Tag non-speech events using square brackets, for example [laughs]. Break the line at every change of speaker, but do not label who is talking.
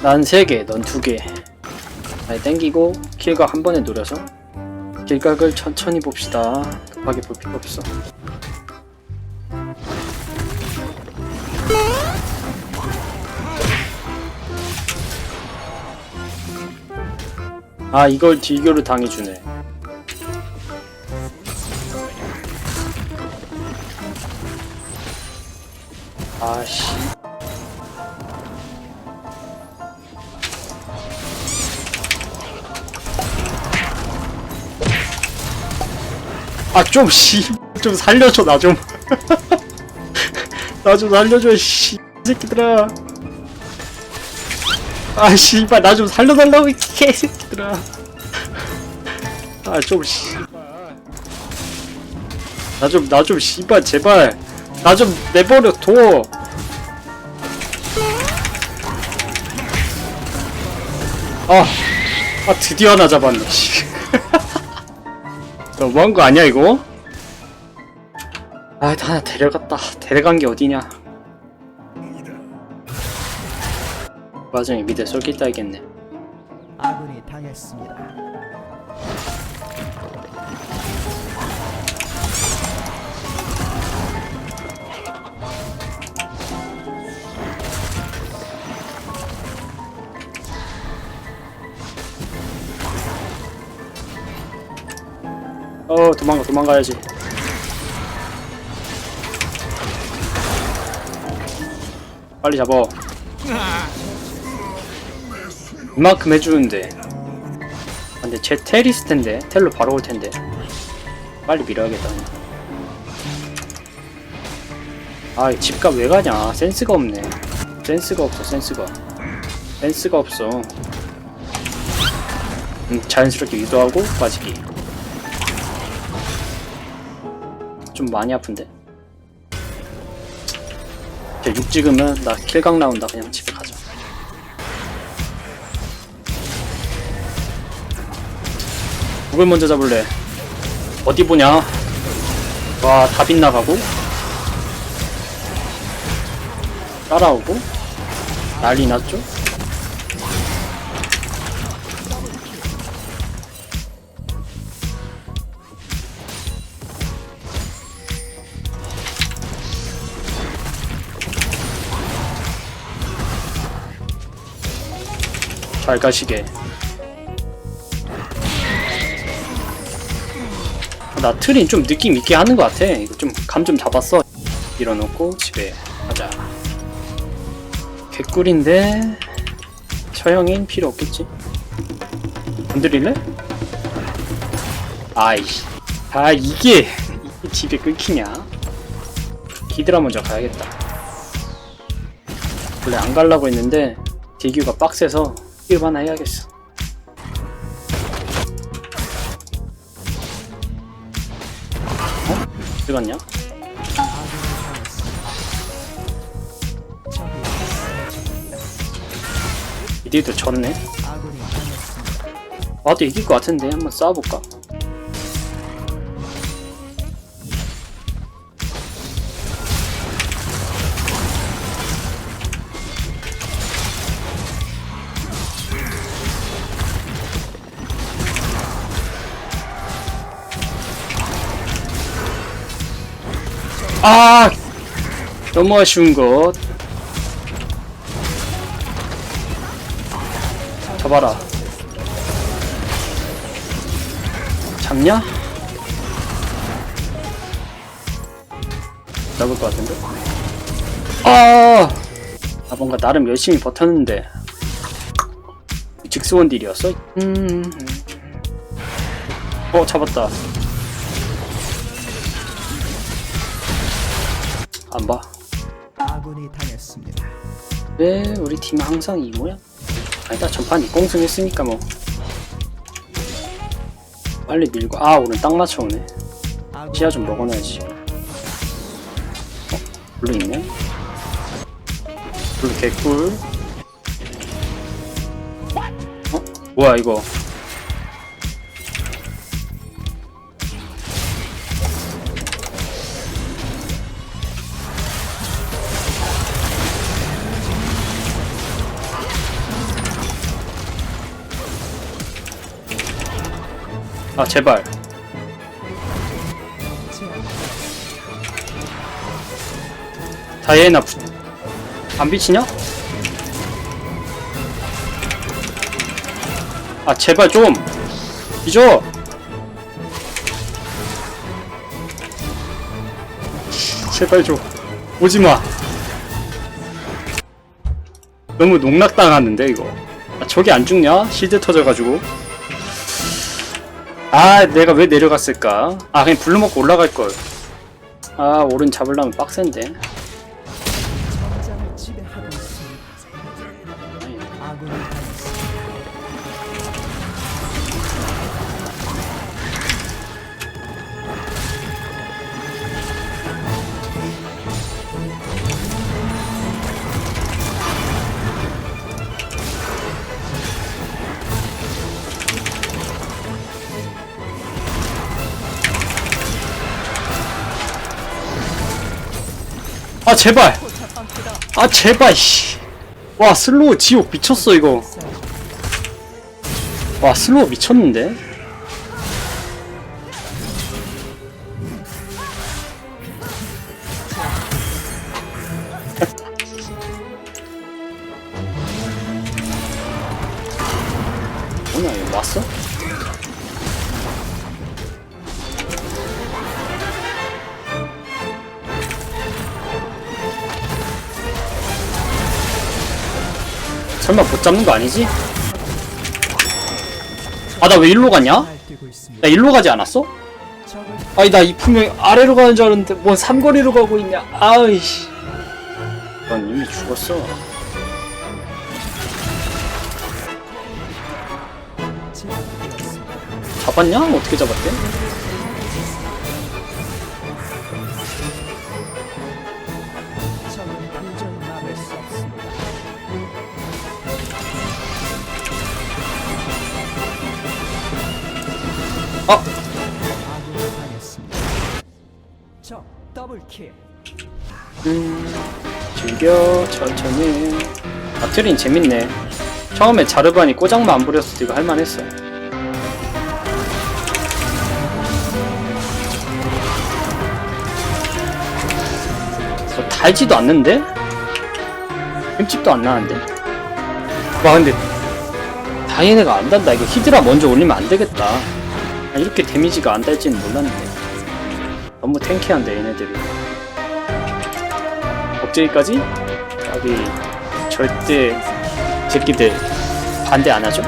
난 3개, 넌 2개. 잘 땡기고 킬각 한 번에 노려서 킬각을 천천히 봅시다. 급하게 볼 필요 없어. 아 이걸 딜교를 당해주네. 아씨. 아 좀 씨. 좀 살려줘 나 좀. [laughs] 나 좀 살려줘 씨. 이 새끼들아. 아 씨발 나 좀 살려달라고 이 개새끼들아. 아 좀 씨. 나좀 나 좀 씨발 제발 나 좀 내버려 둬. 아, 아 드디어 하나 잡았네. 씨. 너무한 거 아니야 이거? 아, 다 데려갔다. 데려간 게 어디냐? 과정에 미대 쏠길 따야겠네.
아군이 당했습니다.
어, 도망가, 도망가야지. 빨리 잡어. 이만큼 해주는데. 아, 근데 제 텔이스 텐데. 텔로 바로 올 텐데. 빨리 밀어야겠다. 아, 이 집값 왜 가냐? 센스가 없네. 센스가 없어, 센스가. 센스가 없어. 음, 자연스럽게 유도하고 빠지기. 좀 많이 아픈데. 이제 6 찍으면 나 킬각 나온다. 그냥 집에 가자. 누굴 먼저 잡을래? 어디 보냐? 와, 다 빗나가고. 따라오고. 난리 났죠? 잘 가시게. 나 트린 좀 느낌 있게 하는 것 같아. 이거 좀 감 좀 잡았어. 밀어놓고 집에 가자. 개꿀인데 처형인 필요 없겠지. 건드릴래? 아이씨. 아 이게 이게 [laughs] 집에 끊기냐? 기드라 먼저 가야겠다. 원래 안 가려고 했는데 대규가 빡세서 일 하나 해야겠어. 어? 어디 갔냐? 이들도 졌네. 와도 이길 것 같은데 한번 싸워볼까? 아 너무 아쉬운 것 잡아라 잡냐? 잡을 것 같은데? 아! 아 뭔가 나름 열심히 버텼는데 직스원 딜이었어? 음... 어 잡았다 안 봐.
아군이 당했습니다.
왜 우리 팀 항상 이 모양? 아니다 전판 이공승 했으니까 뭐 빨리 밀고 아 오늘 딱 맞춰오네 지하 좀 먹어놔야지 어? 블루 있네 블루 개꿀 어? 뭐야 이거 아 제발. 다이애나 부... 안 비치냐? 아 제발 좀! 잊어 제발 좀. 오지마. 너무 농락당하는데 이거. 아, 저게 안 죽냐? 실드 터져가지고 아 내가 왜 내려갔을까? 아 그냥 블루 먹고 올라갈걸. 아 오른 잡으려면 빡센데
아
제발. 아 제발 씨와 슬로우 지옥 미쳤어 이거. 와 슬로우 미쳤는데? [laughs] 뭐냐 이거 왔어? 설마 못 잡는 거 아니지? 아 나 왜 일로 갔냐? 나 일로 가지 않았어? 아니 나 이 분명 아래로 가는 줄 알았는데 뭔 삼거리로 가고 있냐 아이씨 넌 이미 죽었어. 잡았냐? 어떻게 잡았대? 아!
당했습니다. 적 더블킬.
음 즐겨 천천히 아 트린 재밌네 처음에 자르반이 꼬장만 안 부렸을 때 이거 할만했어 뭐 달지도 않는데? 흠집도 안 나는데? 와 근데 다이애네가 안 단다 이거 히드라 먼저 올리면 안 되겠다 아, 이렇게 데미지가 안 달지는 몰랐는데 너무 탱키한데 얘네들이 억제기까지? 여기 절대 새끼들 반대 안 하죠?